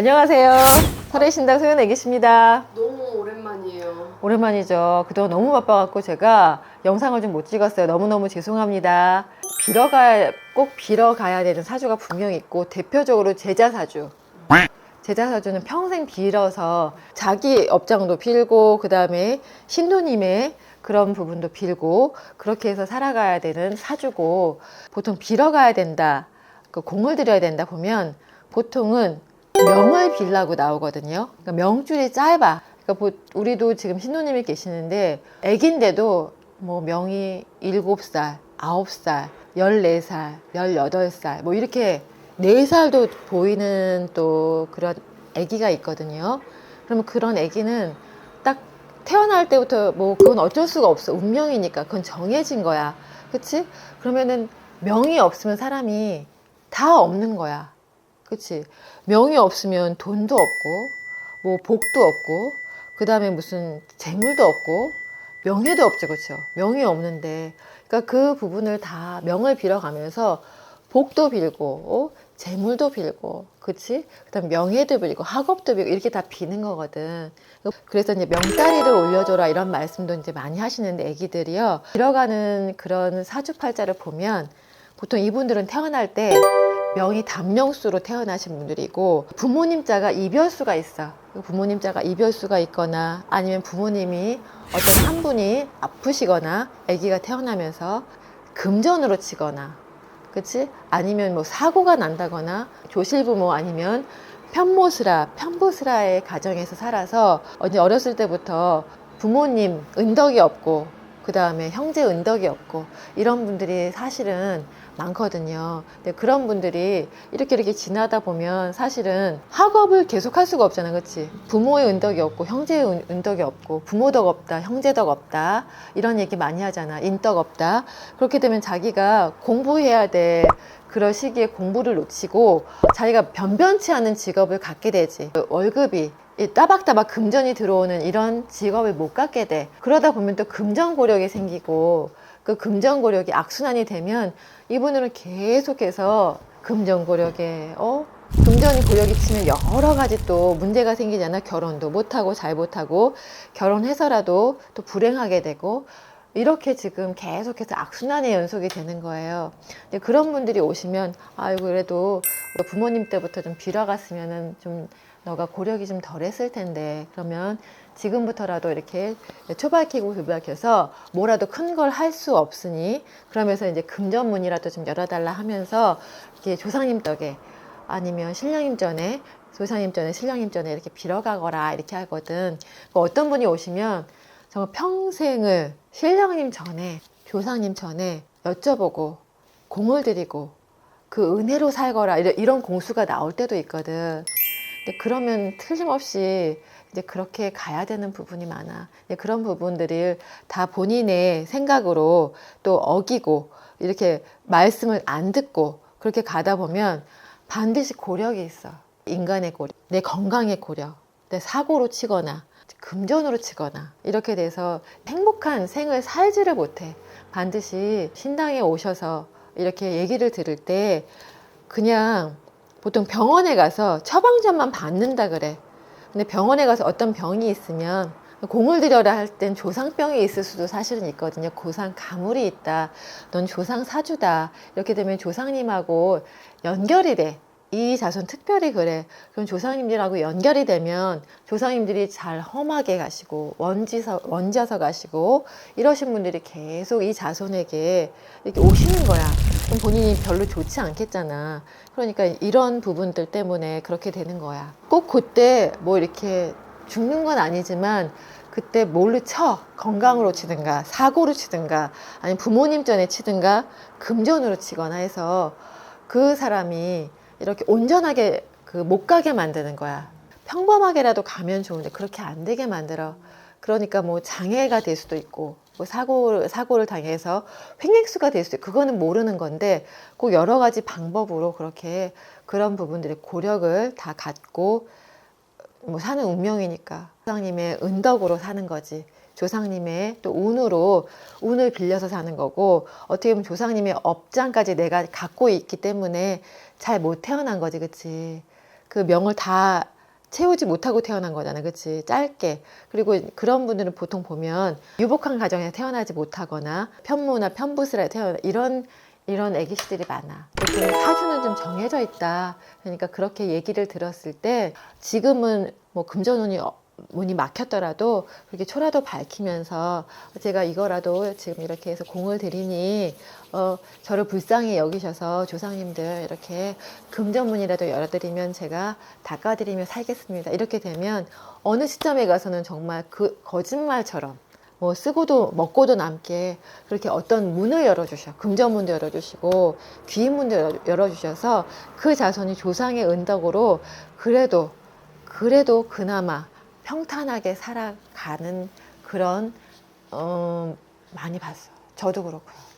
안녕하세요. 설의신당 소연애기십니다. 너무 오랜만이에요. 오랜만이죠. 그동안 너무 바빠갖고 제가 영상을 좀 못 찍었어요. 너무너무 죄송합니다. 빌어가야, 꼭 빌어가야 되는 사주가 분명히 있고, 대표적으로 제자 사주. 제자 사주는 평생 빌어서 자기 업장도 빌고, 그 다음에 신도님의 그런 부분도 빌고, 그렇게 해서 살아가야 되는 사주고, 보통 빌어가야 된다, 그 공을 들여야 된다 보면, 보통은 명을 빌라고 나오거든요. 그러니까 명줄이 짧아. 그러니까 보- 우리도 지금 신도님이 계시는데 애긴데도 뭐 명이 7살, 9살, 14살, 18살 뭐 이렇게 4살도 보이는 또 그런 아기가 있거든요. 그러면 그런 아기는 딱 태어날 때부터 뭐 그건 어쩔 수가 없어. 운명이니까 그건 정해진 거야. 그치? 그러면은 명이 없으면 사람이 다 없는 거야. 그치? 명이 없으면 돈도 없고, 뭐 복도 없고, 그 다음에 무슨 재물도 없고, 명예도 없죠, 그쵸? 명이 없는데, 그러니까 그 부분을 다 명을 빌어가면서 복도 빌고, 어? 재물도 빌고, 그치? 그 다음 명예도 빌고, 학업도 빌고, 이렇게 다 비는 거거든. 그래서 이제 명다리를 올려줘라 이런 말씀도 이제 많이 하시는데, 애기들이요. 빌어가는 그런 사주팔자를 보면, 보통 이분들은 태어날 때 명이 단명수로 태어나신 분들이고 부모님 자가 이별수가 있어. 부모님 자가 이별수가 있거나 아니면 부모님이 어떤 한 분이 아프시거나 아기가 태어나면서 금전으로 치거나 그치? 아니면 뭐 사고가 난다거나 조실부모 아니면 편모스라, 편부스라의 가정에서 살아서 어렸을 때부터 부모님 은덕이 없고 그 다음에 형제 은덕이 없고 이런 분들이 사실은 많거든요. 근데 그런 분들이 이렇게 이렇게 지나다 보면 사실은 학업을 계속 할 수가 없잖아. 그치? 부모의 은덕이 없고 형제의 은- 은덕이 없고 부모 덕 없다. 형제 덕 없다. 이런 얘기 많이 하잖아. 인덕 없다. 그렇게 되면 자기가 공부해야 돼. 그럴 시기에 공부를 놓치고 자기가 변변치 않은 직업을 갖게 되지. 월급이 이 따박따박 금전이 들어오는 이런 직업을 못 갖게 돼. 그러다 보면 또 금전 고력이 생기고 그 금전 고력이 악순환이 되면 이분들은 계속해서 금전 고력에 어 금전이 고력이 치면 여러 가지 또 문제가 생기잖아. 결혼도 못하고 잘 못하고 결혼해서라도 또 불행하게 되고 이렇게 지금 계속해서 악순환의 연속이 되는 거예요. 근데 그런 분들이 오시면 아이고 그래도 부모님 때부터 좀 빌어갔으면은 좀 너가 고력이 좀 덜했을 텐데 그러면 지금부터라도 이렇게 초발키고 두발켜서 뭐라도 큰 걸 할 수 없으니 그러면서 이제 금전문이라도 좀 열어달라 하면서 이렇게 조상님 덕에 아니면 신령님 전에 조상님 전에 신령님 전에 이렇게 빌어가거라 이렇게 하거든. 그 어떤 분이 오시면 정말 평생을 신령님 전에 조상님 전에 여쭤보고 공을 들이고 그 은혜로 살거라 이런 공수가 나올 때도 있거든. 근데 그러면 틀림없이 이제 그렇게 가야 되는 부분이 많아. 그런 부분들을 다 본인의 생각으로 또 어기고 이렇게 말씀을 안 듣고 그렇게 가다 보면 반드시 고력이 있어. 인간의 고력, 내 건강의 고력, 내 사고로 치거나 금전으로 치거나 이렇게 돼서 행복한 생을 살지를 못해. 반드시 신당에 오셔서 이렇게 얘기를 들을 때 그냥 보통 병원에 가서 처방전만 받는다 그래. 근데 병원에 가서 어떤 병이 있으면 공을 들여라 할 땐 조상병이 있을 수도 사실은 있거든요. 고상 가물이 있다. 넌 조상 사주다. 이렇게 되면 조상님하고 연결이 돼. 이 자손 특별히 그래. 그럼 조상님들하고 연결이 되면 조상님들이 잘 험하게 가시고 원지서 원져서 가시고 이러신 분들이 계속 이 자손에게 이렇게 오시는 거야. 그럼 본인이 별로 좋지 않겠잖아. 그러니까 이런 부분들 때문에 그렇게 되는 거야. 꼭 그때 뭐 이렇게 죽는 건 아니지만 그때 뭘로 쳐 건강으로 치든가 사고로 치든가 아니면 부모님 전에 치든가 금전으로 치거나 해서 그 사람이 이렇게 온전하게 그 못 가게 만드는 거야. 평범하게라도 가면 좋은데 그렇게 안 되게 만들어. 그러니까 뭐 장애가 될 수도 있고 뭐 사고 사고를 당해서 횡액수가 될 수도 있고 그거는 모르는 건데 꼭 여러 가지 방법으로 그렇게 그런 부분들의 고력을 다 갖고 뭐 사는 운명이니까 조상님의 은덕으로 사는 거지. 조상님의 또 운으로 운을 빌려서 사는 거고 어떻게 보면 조상님의 업장까지 내가 갖고 있기 때문에 잘 못 태어난 거지, 그치? 그 명을 다 채우지 못하고 태어난 거잖아, 그치? 짧게. 그리고 그런 분들은 보통 보면 유복한 가정에 태어나지 못하거나 편무나 편부스라 태어나 이런 이런 애기씨들이 많아. 좀 사주는 좀 정해져 있다. 그러니까 그렇게 얘기를 들었을 때 지금은 뭐 금전운이 어- 문이 막혔더라도 그렇게 초라도 밝히면서 제가 이거라도 지금 이렇게 해서 공을 들이니 어, 저를 불쌍히 여기셔서 조상님들 이렇게 금전문이라도 열어드리면 제가 닦아드리며 살겠습니다. 이렇게 되면 어느 시점에 가서는 정말 그 거짓말처럼 뭐 쓰고도 먹고도 남게 그렇게 어떤 문을 열어주셔 금전문도 열어주시고 귀인문도 열어- 열어주셔서 그 자손이 조상의 은덕으로 그래도 그래도 그나마 평탄하게 살아가는 그런 어, 많이 봤어요. 저도 그렇고요.